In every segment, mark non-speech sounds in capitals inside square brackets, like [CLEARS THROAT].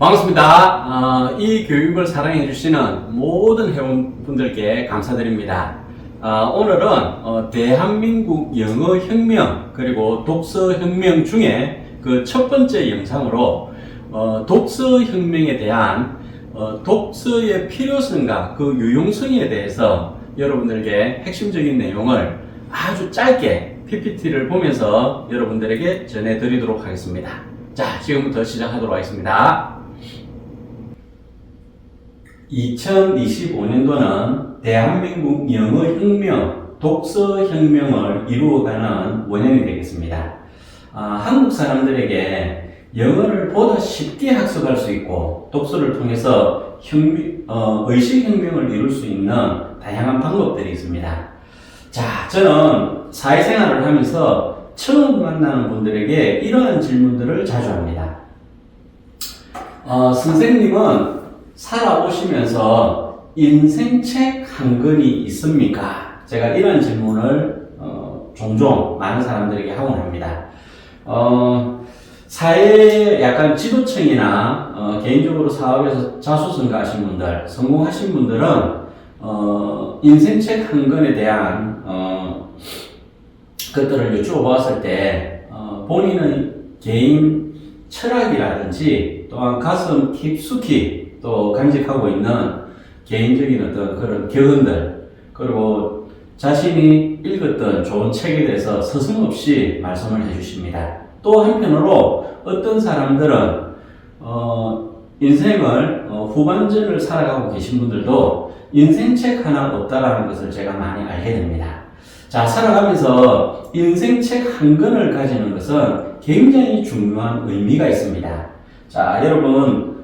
반갑습니다. 어, 이 교육을 사랑해 주시는 모든 회원분들께 감사드립니다. 어, 오늘은 어, 대한민국 영어 혁명 그리고 독서 혁명 중에 그 첫 번째 영상으로 어, 독서 혁명에 대한 어, 독서의 필요성과 그 유용성에 대해서 여러분들에게 핵심적인 내용을 아주 짧게 PPT를 보면서 여러분들에게 전해드리도록 하겠습니다. 자, 지금부터 시작하도록 하겠습니다. 2025년도는 대한민국 영어 혁명, 독서 혁명을 이루어가는 원년이 되겠습니다. 아, 한국 사람들에게 영어를 보다 쉽게 학습할 수 있고 독서를 통해서 혁명, 어, 의식 혁명을 이룰 수 있는 다양한 방법들이 있습니다. 자, 저는 사회생활을 하면서 처음 만나는 분들에게 이러한 질문들을 자주 합니다. 어, 선생님은 살아오시면서 인생책 한 권이 있습니까? 제가 이런 질문을 어, 종종 많은 사람들에게 하곤 합니다. 어, 사회 약간 지도층이나 어, 개인적으로 사업에서 자수성가하신 분들, 성공하신 분들은 어, 인생책 한 권에 대한 어, 것들을 여쭈어보았을 때 어, 본인의 개인 철학이라든지 또한 가슴 깊숙이 또 간직하고 있는 개인적인 어떤 그런 경험들 그리고 자신이 읽었던 좋은 책에 대해서 서슴없이 말씀을 해주십니다. 또 한편으로 어떤 사람들은 어, 인생을 어, 후반전을 살아가고 계신 분들도 인생책 하나 없다라는 것을 제가 많이 알게 됩니다. 자, 살아가면서 인생책 한 권을 가지는 것은 굉장히 중요한 의미가 있습니다. 자, 여러분, 어,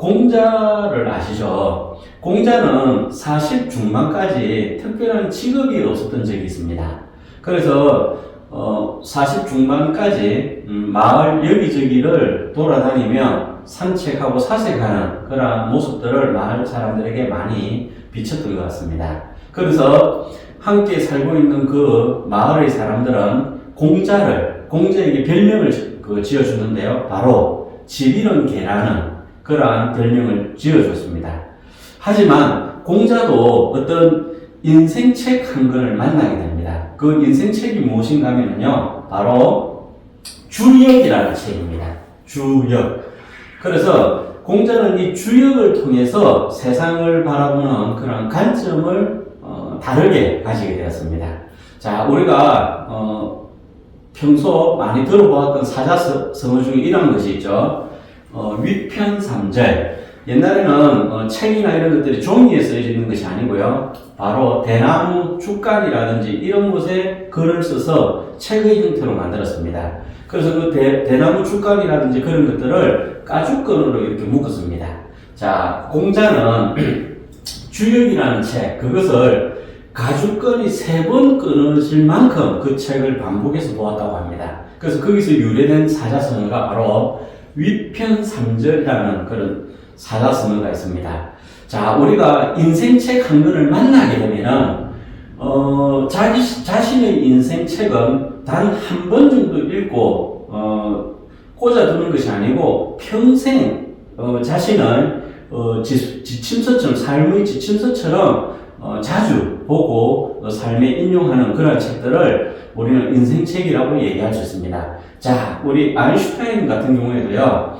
공자를 아시죠? 공자는 40 중반까지 특별한 직업이 없었던 적이 있습니다. 그래서 어, 40 중반까지 음, 마을 여기저기를 돌아다니며 산책하고 사색하는 그런 모습들을 마을 사람들에게 많이 비쳤던 것 같습니다. 그래서 함께 살고 있는 그 마을의 사람들은 공자를 공자에게 별명을 지- 그 지어주는데요. 바로 집 이런 개라는 그러한 별명을 지어줬습니다. 하지만 공자도 어떤 인생책 한 권을 만나게 됩니다. 그 인생책이 무엇인가 하면요. 바로 주역이라는 책입니다. 주역. 그래서 공자는 이 주역을 통해서 세상을 바라보는 그런 관점을 어, 다르게 가지게 되었습니다. 자, 우리가 어, 평소 많이 들어보았던 사자성어 중에 이런 것이 있죠. 어, 위편삼절. 옛날에는 어, 책이나 이런 것들이 종이에 쓰여져 있는 것이 아니고요. 바로 대나무 축간이라든지 이런 곳에 글을 써서 책의 형태로 만들었습니다. 그래서 그 대, 대나무 축간이라든지 그런 것들을 가죽끈으로 이렇게 묶었습니다. 자, 공자는 [CLEARS THROAT] 주역이라는 책, 그것을 가죽끈이 세 번 끊어질 만큼 그 책을 반복해서 보았다고 합니다. 그래서 거기서 유래된 사자성어가 바로 위편삼절이라는 그런 사자성어가 있습니다. 자, 우리가 인생책 한 권을 만나게 되면은, 어, 자기, 자신의 인생책은 단 한 번 정도 읽고, 어, 꽂아두는 것이 아니고 평생, 어, 자신을, 어, 지, 지침서처럼, 삶의 지침서처럼, 어, 자주 보고, 어, 삶에 인용하는 그런 책들을 우리는 인생책이라고 얘기할 수 있습니다. 자, 우리 아인슈타인 같은 경우에도요,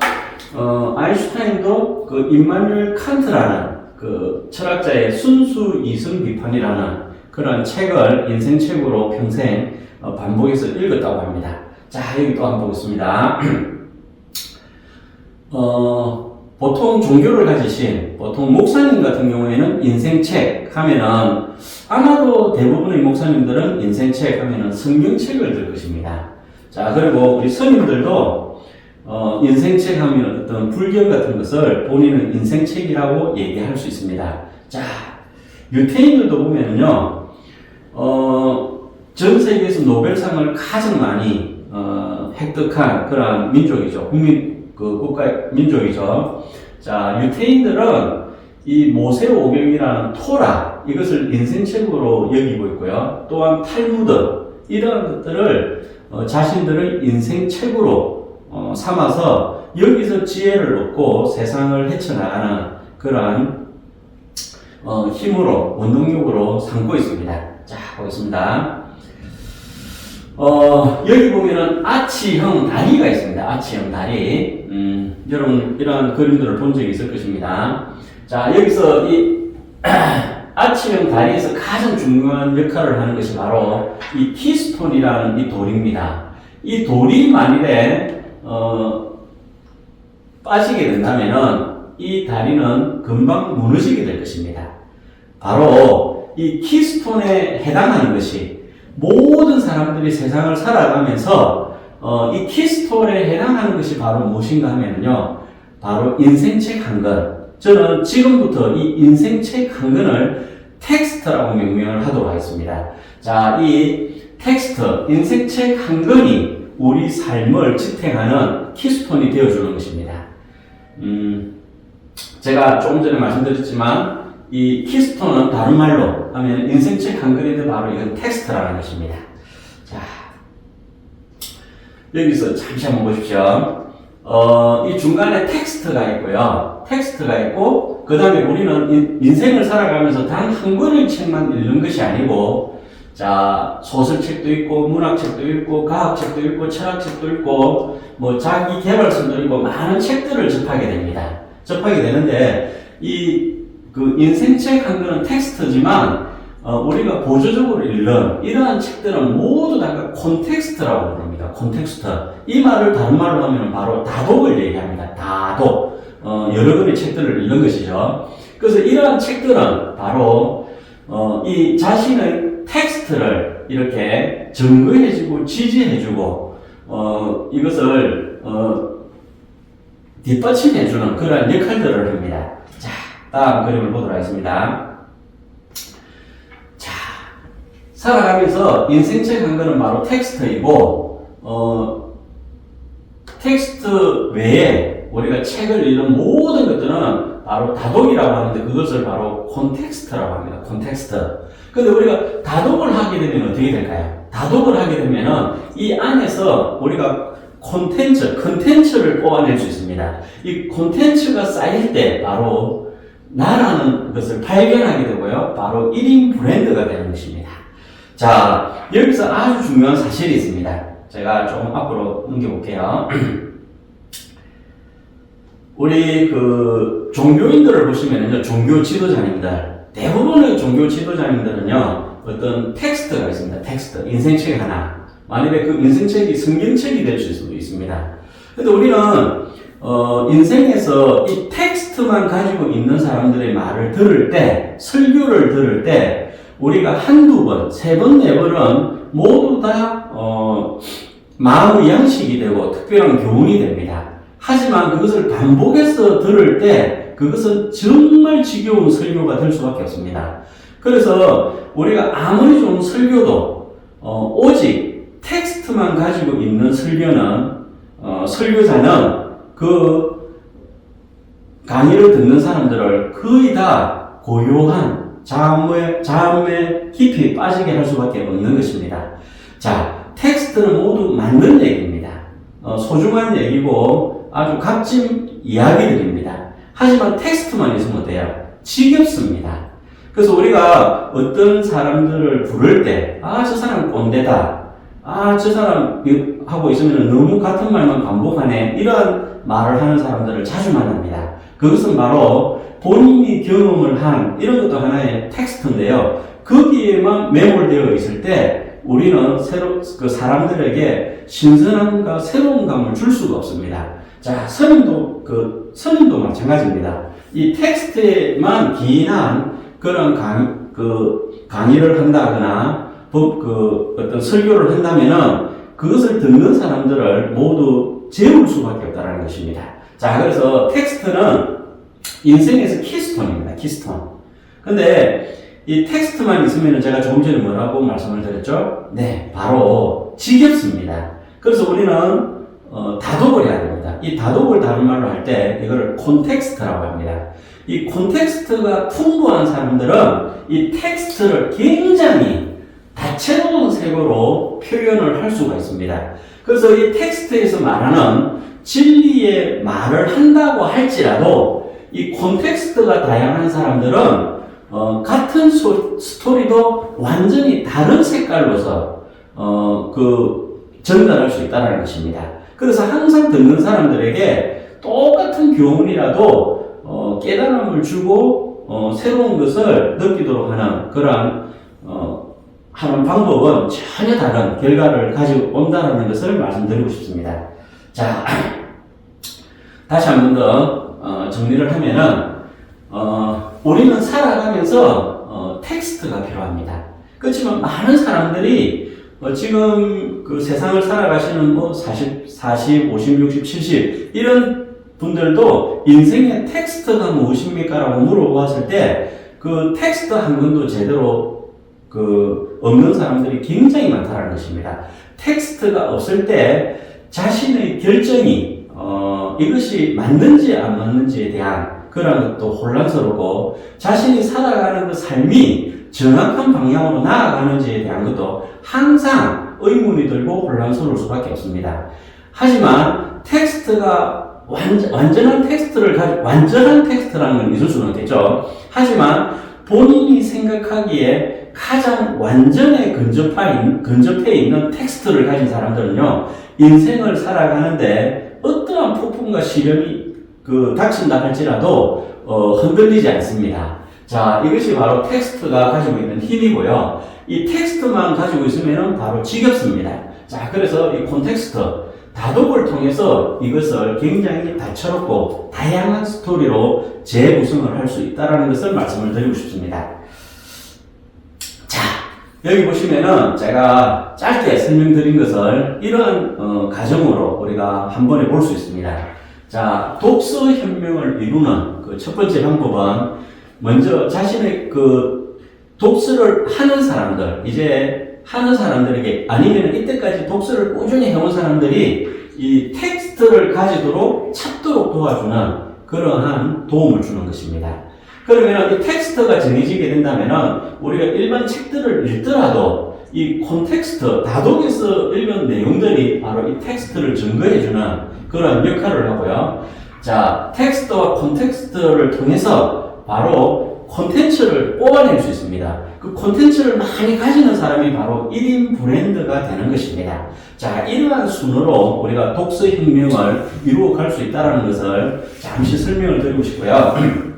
어, 아인슈타인도 그 임마누엘 칸트라는 그 철학자의 순수 이성 비판이라는 그런 책을 인생책으로 평생 어, 반복해서 읽었다고 합니다. 자, 여기 또 한번 보겠습니다. [CLEARS THROAT] 어, 보통 종교를 가지신 보통 목사님 같은 경우에는 인생책 하면은 아마도 대부분의 목사님들은 인생책 하면은 성경책을 들 것입니다. 자, 그리고 우리 스님들도 어, 인생책 하면 어떤 불경 같은 것을 본인은 인생책이라고 얘기할 수 있습니다. 자, 유태인들도 보면은요, 어, 전 세계에서 노벨상을 가장 많이 어, 획득한 그런 민족이죠. 국민 그 국가 민족이죠. 자, 유태인들은 이 모세오경이라는 토라 이것을 인생책으로 여기고 있고요. 또한 탈무드 이러한 것들을 어, 자신들의 인생책으로 어, 삼아서 여기서 지혜를 얻고 세상을 헤쳐나가는 그러한 어, 힘으로 원동력으로 삼고 있습니다. 자 보겠습니다. 어, 여기 보면은 아치형 다리가 있습니다. 아치형 다리. 음, 여러분 이런 그림들을 본 적이 있을 것입니다. 자 여기서 이 [CLEARS THROAT] 아치형 다리에서 가장 중요한 역할을 하는 것이 바로 이 키스톤이라는 이 돌입니다. 이 돌이 만일에 어, 빠지게 된다면은 이 다리는 금방 무너지게 될 것입니다. 바로 이 키스톤에 해당하는 것이 모든 사람들이 세상을 살아가면서 어, 이 키스톤에 해당하는 것이 바로 무엇인가 하면요. 바로 인생책 한 권. 저는 지금부터 이 인생책 한 권을 텍스트라고 명명을 하도록 하겠습니다. 자, 이 텍스트, 인생책 한 권이 우리 삶을 지탱하는 키스톤이 되어주는 것입니다. 음, 제가 조금 전에 말씀드렸지만, 이 키스톤은 다른 말로 하면 인생책 한 권인데 바로 이건 텍스트라는 것입니다. 자, 여기서 잠시 한번 보십시오. 어, 이 중간에 텍스트가 있고요. 텍스트가 있고, 그 다음에 우리는 인- 인생을 살아가면서 단 한 권의 책만 읽는 것이 아니고, 자, 소설책도 있고, 문학책도 있고, 과학책도 있고, 철학책도 있고, 뭐, 자기 개발서도 있고, 많은 책들을 접하게 됩니다. 접하게 되는데, 이, 그 인생책 한 권은 텍스트지만, 어, 우리가 보조적으로 읽는 이러한 책들은 모두 다 콘텍스트라고 부릅니다. 콘텍스트. 이 말을 다른 말로 하면 바로 다독을 얘기합니다. 다독. 어, 여러 권의 책들을 읽는 것이죠. 그래서 이러한 책들은 바로 어, 이 자신의 텍스트를 이렇게 증거해주고 지지해주고 어, 이것을 어, 뒷받침해주는 그러한 역할들을 합니다. 자, 다음 그림을 보도록 하겠습니다. 자, 살아가면서 인생책 한 거는 바로 텍스트이고, 어, 텍스트 외에 우리가 책을 읽는 모든 것들은 바로 다독이라고 하는데 그것을 바로 콘텍스트라고 합니다. 콘텍스트. 근데 우리가 다독을 하게 되면 어떻게 될까요? 다독을 하게 되면은 이 안에서 우리가 콘텐츠, 컨텐츠를 뽑아낼 수 있습니다. 이 콘텐츠가 쌓일 때 바로 나라는 것을 발견하게 되고요. 바로 1인 브랜드가 되는 것입니다. 자, 여기서 아주 중요한 사실이 있습니다. 제가 조금 앞으로 넘겨볼게요. [CLEARS THROAT] 우리 그 종교인들을 보시면요, 종교 지도자님들, 대부분의 종교 지도자님들은요, 어떤 텍스트가 있습니다. 텍스트, 인생책 하나. 만일에 그 인생책이 성경책이 될 수도 있습니다. 근데 우리는 어, 인생에서 이 텍스트만 가지고 있는 사람들의 말을 들을 때, 설교를 들을 때, 우리가 한두 번, 세 번, 네 번은 모두 다, 어, 마음의 양식이 되고 특별한 교훈이 됩니다. 하지만 그것을 반복해서 들을 때, 그것은 정말 지겨운 설교가 될 수밖에 없습니다. 그래서 우리가 아무리 좋은 설교도, 어, 오직 텍스트만 가지고 있는 설교는, 어, 설교자는 그 강의를 듣는 사람들을 거의 다 고요한 잠에, 잠에 깊이 빠지게 할 수밖에 없는 것입니다. 자, 텍스트는 모두 맞는 얘기입니다. 어, 소중한 얘기고 아주 값진 이야기들입니다. 하지만 텍스트만 있으면 어때요? 지겹습니다. 그래서 우리가 어떤 사람들을 부를 때, 아, 저 사람 꼰대다. 아, 저 사람 하고 있으면 너무 같은 말만 반복하네. 이런 말을 하는 사람들을 자주 만납니다. 그것은 바로 본인이 경험을 한 이런 것도 하나의 텍스트인데요. 거기에만 매몰되어 있을 때 우리는 새로 그 사람들에게 신선함과 새로운 감을 줄 수가 없습니다. 자, 선임도 그 선임도 마찬가지입니다. 이 텍스트에만 기인한 그런 강, 그 강의를 한다거나 법, 그 어떤 설교를 한다면은 그것을 듣는 사람들을 모두 재울 수밖에 없다는 것입니다. 자, 그래서 텍스트는 인생에서 키스톤입니다. 키스톤. 근데 이 텍스트만 있으면 제가 조금 전에 뭐라고 말씀을 드렸죠? 네, 바로 지겹습니다. 그래서 우리는 어, 다독을 해야 됩니다. 이 다독을 다른 말로 할 때 이거를 콘텍스트라고 합니다. 이 콘텍스트가 풍부한 사람들은 이 텍스트를 굉장히 다채로운 색으로 표현을 할 수가 있습니다. 그래서 이 텍스트에서 말하는 진리의 말을 한다고 할지라도 이 콘텍스트가 다양한 사람들은 어, 같은 소- 스토리도 완전히 다른 색깔로서 어, 그 전달할 수 있다는 것입니다. 그래서 항상 듣는 사람들에게 똑같은 교훈이라도 어, 깨달음을 주고 어, 새로운 것을 느끼도록 하는 그러한 어, 하는 방법은 전혀 다른 결과를 가지고 온다는 것을 말씀드리고 싶습니다. 자, [CLEARS THROAT] 다시 한 번 더 어, 정리를 하면은 어, 우리는 살아가면서 어, 텍스트가 필요합니다. 그렇지만 많은 사람들이 어, 지금 그 세상을 살아가시는 뭐 40, 40, 50, 60, 70 이런 분들도 인생의 텍스트가 무엇입니까? 라고 물어봤을 때 그 텍스트 한 권도 제대로 그 없는 사람들이 굉장히 많다는 것입니다. 텍스트가 없을 때 자신의 결정이 어, 이것이 맞는지 안 맞는지에 대한 그런 것도 혼란스럽고 자신이 살아가는 그 삶이 정확한 방향으로 나아가는지에 대한 것도 항상 의문이 들고 혼란스러울 수밖에 없습니다. 하지만 텍스트가 완전, 완전한 텍스트를 가지, 완전한 텍스트라는 건 있을 수는 없겠죠. 하지만 본인이 생각하기에 가장 완전에 근접해 있는 텍스트를 가진 사람들은요, 인생을 살아가는데 어떠한 폭풍과 시련이 그 닥친다 할지라도 어, 흔들리지 않습니다. 자, 이것이 바로 텍스트가 가지고 있는 힘이고요. 이 텍스트만 가지고 있으면 바로 지겹습니다. 자, 그래서 이 콘텍스트, 다독을 통해서 이것을 굉장히 다채롭고 다양한 스토리로 재구성을 할 수 있다는 것을 말씀을 드리고 싶습니다. 자, 여기 보시면은 제가 짧게 설명드린 것을 이러한 어, 가정으로 우리가 한 번에 볼 수 있습니다. 자, 독서 혁명을 이루는 그 첫 번째 방법은 먼저 자신의 그 독서를 하는 사람들, 이제 하는 사람들에게 아니면 이때까지 독서를 꾸준히 해온 사람들이 이 텍스트를 가지도록 찾도록 도와주는 그러한 도움을 주는 것입니다. 그러면 이 텍스트가 정해지게 된다면 우리가 일반 책들을 읽더라도 이 콘텍스트, 다독에서 읽은 내용들이 바로 이 텍스트를 증거해주는 그런 역할을 하고요. 자, 텍스트와 콘텍스트를 통해서 바로 콘텐츠를 뽑아낼 수 있습니다. 그 콘텐츠를 많이 가지는 사람이 바로 1인 브랜드가 되는 것입니다. 자, 이러한 순으로 우리가 독서 혁명을 이루어 갈 수 있다는 것을 잠시 설명을 드리고 싶고요.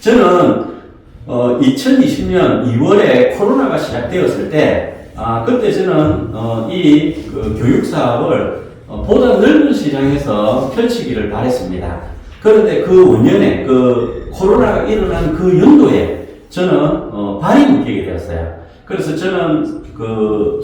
저는 어, 2020년 2월에 코로나가 시작되었을 때, 아, 그때 저는 어, 이 그 교육 사업을 어, 보다 넓은 시장에서 펼치기를 바랬습니다. 그런데 그 원년에 그 코로나가 일어난 그 연도에 저는 어, 발이 묶이게 되었어요. 그래서 저는 그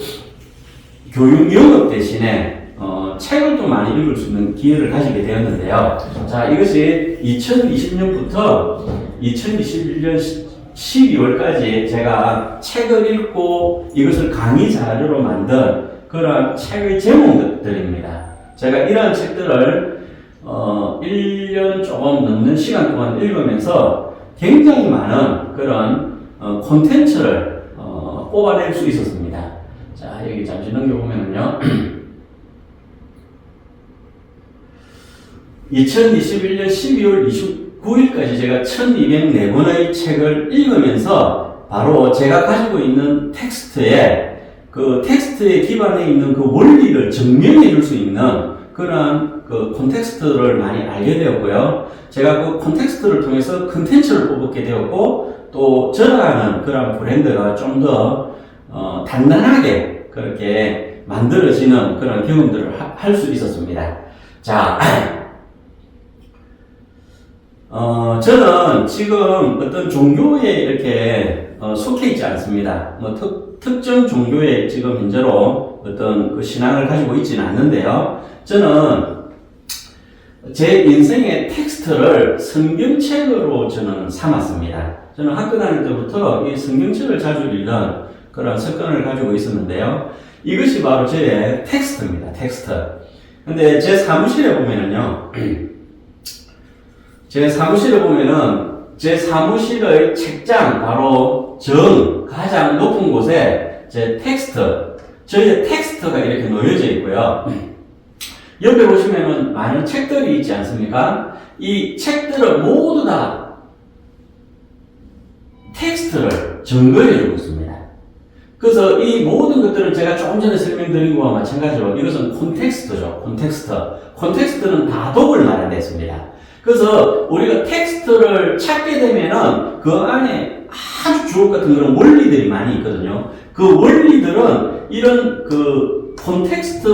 교육 영업 대신에 어, 책을 또 많이 읽을 수 있는 기회를 가지게 되었는데요. 자, 이것이 2020년부터 2021년 12월까지 제가 책을 읽고 이것을 강의 자료로 만든 그런 책의 제목들입니다. 제가 이러한 책들을 어, 1년 조금 넘는 시간 동안 읽으면서 굉장히 많은 그런 어, 콘텐츠를 어, 뽑아낼 수 있었습니다. 자, 여기 잠시 넘겨보면요. 2021년 12월 29일까지 제가 1204권의 책을 읽으면서 바로 제가 가지고 있는 텍스트에 그 텍스트에 기반해 있는 그 원리를 증명해 줄 수 있는 그런 그 콘텍스트를 많이 알게 되었고요. 제가 그 콘텍스트를 통해서 컨텐츠를 뽑게 되었고 또 저라는 그런 브랜드가 좀더 어, 단단하게 그렇게 만들어지는 그런 경험들을 할 수 있었습니다. 자, [CLEARS THROAT] 어, 저는 지금 어떤 종교에 이렇게 어, 속해 있지 않습니다. 뭐 특, 특정 종교에 지금 현재로 어떤 그 신앙을 가지고 있지는 않는데요. 저는 제 인생의 텍스트를 성경책으로 저는 삼았습니다. 저는 학교 다닐 때부터 이 성경책을 자주 읽는 그런 습관을 가지고 있었는데요. 이것이 바로 제 텍스트입니다. 텍스트. 근데 제 사무실에 보면은요. [CLEARS THROAT] 제 사무실에 보면은 제 사무실의 책장 바로 정 가장 높은 곳에 제 텍스트, 저희의 텍스트가 이렇게 놓여져 있고요. 옆에 보시면은 많은 책들이 있지 않습니까? 이 책들을 모두 다 텍스트를 증거해 주고 있습니다. 그래서 이 모든 것들은 제가 조금 전에 설명드린 거와 마찬가지로 이것은 콘텍스트죠. 콘텍스트. 콘텍스트는 다독을 마련했습니다. 그래서 우리가 텍스트를 찾게 되면은 그 안에 아주 주옥 같은 그런 원리들이 많이 있거든요. 그 원리들은 이런 그 콘텍스트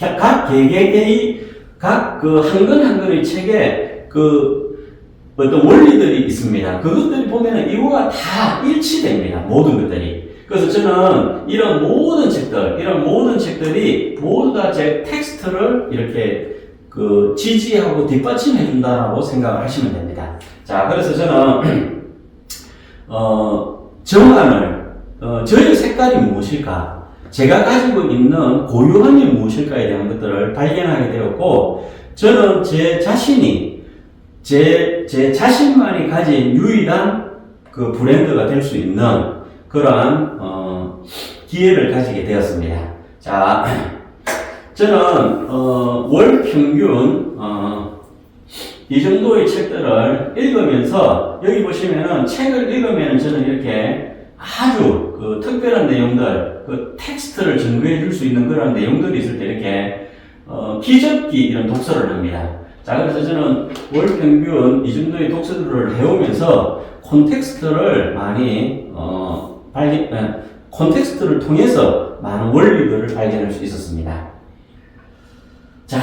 각- 각 개개개의 각 그한권한 권의 책에 그 어떤 원리들이 있습니다. 그것들이 보면은 이거가 다 일치됩니다. 모든 것들이. 그래서 저는 이런 모든 책들, 이런 모든 책들이 모두 다 제 텍스트를 이렇게 그 지지하고 뒷받침해 준다라고 생각을 하시면 됩니다. 자, 그래서 저는 [CLEARS THROAT] 어, 정안을 어, 저의 색깔이 무엇일까? 제가 가지고 있는 고유함이 무엇일까에 대한 것들을 발견하게 되었고, 저는 제 자신이 제, 제 자신만이 가진 유일한 그 브랜드가 될 수 있는 그러한, 어, 기회를 가지게 되었습니다. 자, [CLEARS THROAT] 저는, 어, 월 평균, 어, 이 정도의 책들을 읽으면서, 여기 보시면은 책을 읽으면 저는 이렇게 아주 그 특별한 내용들, 그 텍스트를 증거해 줄 수 있는 그런 내용들이 있을 때 이렇게, 어, 기적기 이런 독서를 합니다. 자, 그래서 저는 월 평균 이 정도의 독서들을 해오면서 콘텍스트를 많이, 어, 발견, 에, 콘텍스트를 통해서 많은 원리들을 발견할 수 있었습니다. 자,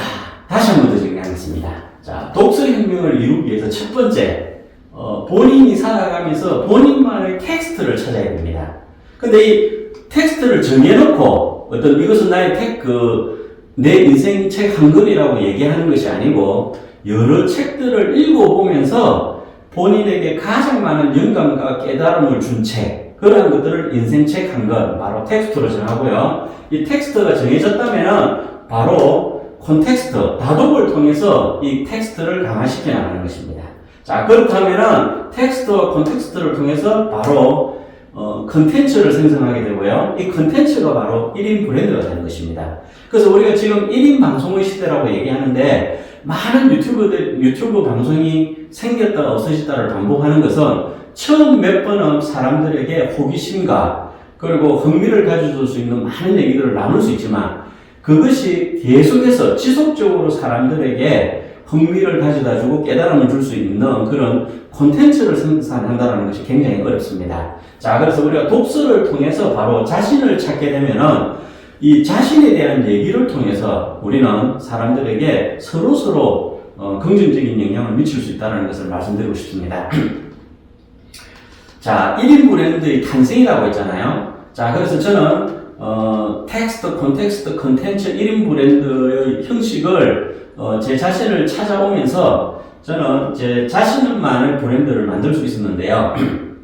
다시 한 번 더 정리하겠습니다. 자, 독서혁명을 이루기 위해서 첫 번째, 어, 본인이 살아가면서 본인만의 텍스트를 찾아야 됩니다. 근데 이 텍스트를 정해놓고 어떤 이것은 나의 텍, 그, 내 인생 책 한 권이라고 얘기하는 것이 아니고 여러 책들을 읽어보면서 본인에게 가장 많은 영감과 깨달음을 준 책, 그러한 것들을 인생 책 한 권, 바로 텍스트로 정하고요. 이 텍스트가 정해졌다면은 바로 콘텍스트, 다독을 통해서 이 텍스트를 강화시켜 나가는 것입니다. 자, 그렇다면은 텍스트와 콘텍스트를 통해서 바로 어, 컨텐츠를 생성하게 되고요. 이 컨텐츠가 바로 1인 브랜드가 되는 것입니다. 그래서 우리가 지금 1인 방송의 시대라고 얘기하는데 많은 유튜브들, 유튜브 방송이 생겼다가 없어졌다를 반복하는 것은 처음 몇 번은 사람들에게 호기심과 그리고 흥미를 가져줄 수 있는 많은 얘기들을 나눌 수 있지만 그것이 계속해서 지속적으로 사람들에게 흥미를 가져다 주고 깨달음을 줄 수 있는 그런 콘텐츠를 생산한다는 것이 굉장히 어렵습니다. 자, 그래서 우리가 독서를 통해서 바로 자신을 찾게 되면은 이 자신에 대한 얘기를 통해서 우리는 사람들에게 서로서로 어, 긍정적인 영향을 미칠 수 있다는 것을 말씀드리고 싶습니다. [CLEARS THROAT] 자, 1인 브랜드의 탄생이라고 했잖아요. 자, 그래서 저는 어, 텍스트, 콘텍스트, 컨텐츠 1인 브랜드의 형식을 어, 제 자신을 찾아오면서 저는 제 자신만의 브랜드를 만들 수 있었는데요.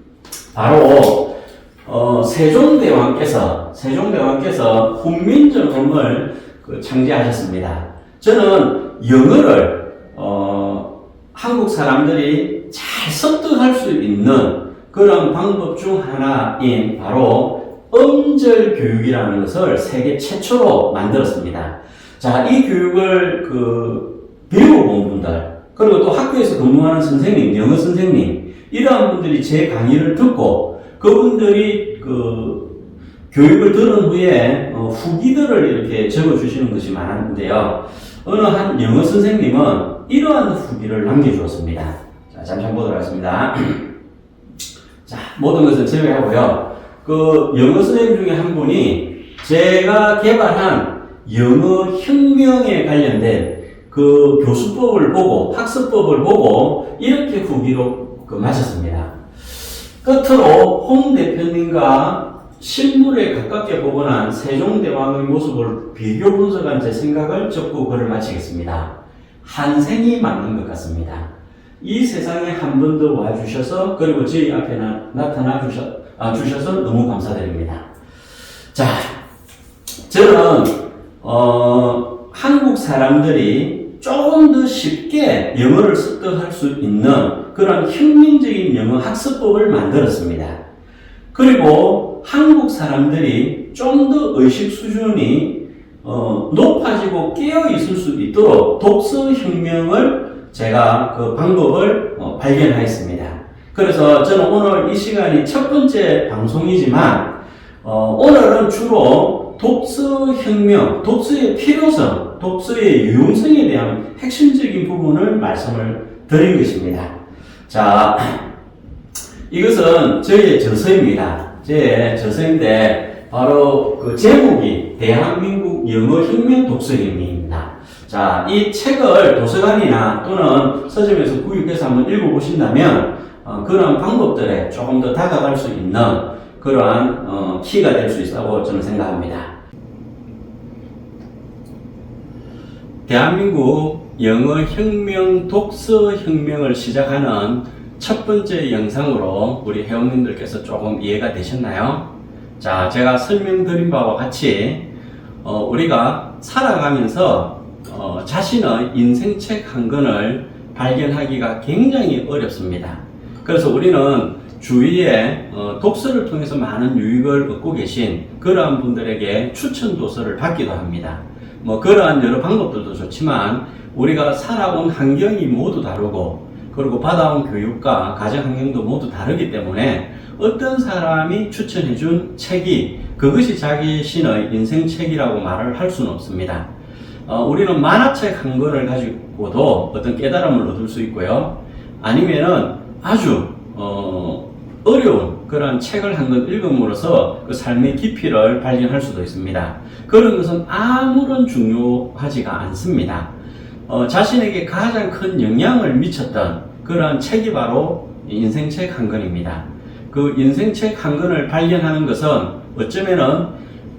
[CLEARS THROAT] 바로 어, 세종대왕께서 세종대왕께서 훈민정음을 그 창제하셨습니다. 저는 영어를 어, 한국 사람들이 잘 습득할 수 있는 그런 방법 중 하나인 바로 음절 교육이라는 것을 세계 최초로 만들었습니다. 자, 이 교육을 그 배워본 분들, 그리고 또 학교에서 근무하는 선생님, 영어 선생님, 이러한 분들이 제 강의를 듣고 그분들이 그 교육을 들은 후에 어, 후기들을 이렇게 적어주시는 것이 많았는데요. 어느 한 영어 선생님은 이러한 후기를 남겨주었습니다. 자, 잠시 보도록 하겠습니다. [CLEARS THROAT] 자, 모든 것을 제외하고요. 그 영어 선생님 중에 한 분이 제가 개발한 영어 혁명에 관련된 그 교수법을 보고 학습법을 보고 이렇게 후기로 그 마쳤습니다. 끝으로 홍 대표님과 실물에 가깝게 복원한 세종대왕의 모습을 비교 분석한 제 생각을 적고 글을 마치겠습니다. 한생이 맞는 것 같습니다. 이 세상에 한 번 더 와주셔서 그리고 저희 앞에 나, 나타나 아, 주셔서 너무 감사드립니다. 자, 저는 어, 한국 사람들이 조금 더 쉽게 영어를 습득할 수 있는 그런 혁명적인 영어 학습법을 만들었습니다. 그리고 한국 사람들이 좀 더 의식 수준이 어, 높아지고 깨어 있을 수 있도록 독서 혁명을 제가 그 방법을 어, 발견하였습니다. 그래서 저는 오늘 이 시간이 첫 번째 방송이지만 어, 오늘은 주로 독서 혁명, 독서의 필요성, 독서의 유용성에 대한 핵심적인 부분을 말씀을 드린 것입니다. 자, [CLEARS THROAT] 이것은 저의 저서입니다. 제 저서인데 바로 그 제목이 대한민국 영어 혁명 독서혁명입니다. 자, 이 책을 도서관이나 또는 서점에서 구입해서 한번 읽어보신다면 어, 그런 방법들에 조금 더 다가갈 수 있는 그러한 어, 키가 될 수 있다고 저는 생각합니다. 대한민국 영어 혁명, 독서 혁명을 시작하는 첫 번째 영상으로 우리 회원님들께서 조금 이해가 되셨나요? 자, 제가 설명드린 바와 같이 어, 우리가 살아가면서 어, 자신의 인생책 한 권을 발견하기가 굉장히 어렵습니다. 그래서 우리는 주위에 어, 독서를 통해서 많은 유익을 얻고 계신 그러한 분들에게 추천 도서를 받기도 합니다. 뭐 그러한 여러 방법들도 좋지만 우리가 살아온 환경이 모두 다르고 그리고 받아온 교육과 가정 환경도 모두 다르기 때문에 어떤 사람이 추천해준 책이 그것이 자기 신의 인생 책이라고 말을 할 수는 없습니다. 어, 우리는 만화책 한 권을 가지고도 어떤 깨달음을 얻을 수 있고요. 아니면은 아주 어, 어려운 그런 책을 한 권 읽음으로써 그 삶의 깊이를 발견할 수도 있습니다. 그런 것은 아무런 중요하지가 않습니다. 어, 자신에게 가장 큰 영향을 미쳤던 그러한 책이 바로 인생책 한 권입니다. 그 인생책 한 권을 발견하는 것은 어쩌면은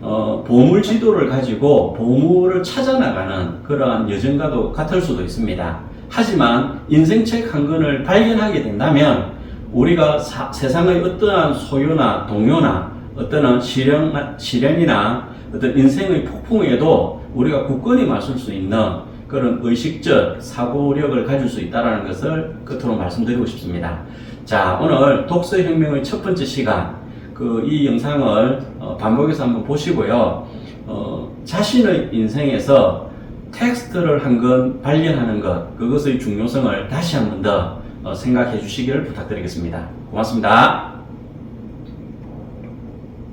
어, 보물 지도를 가지고 보물을 찾아 나가는 그러한 여정과도 같을 수도 있습니다. 하지만 인생책 한 권을 발견하게 된다면 우리가 사- 세상의 어떠한 소요나 동요나 어떠한 시련, 시련이나 어떤 인생의 폭풍에도 우리가 굳건히 맞설 수 있는 그런 의식적 사고력을 가질 수 있다는 것을 끝으로 말씀드리고 싶습니다. 자, 오늘 독서혁명의 첫 번째 시간, 그 이 영상을 어, 반복해서 한번 보시고요. 어, 자신의 인생에서 텍스트를 한권 발견하는 것, 그것의 중요성을 다시 한 번더 어, 생각해 주시기를 부탁드리겠습니다. 고맙습니다.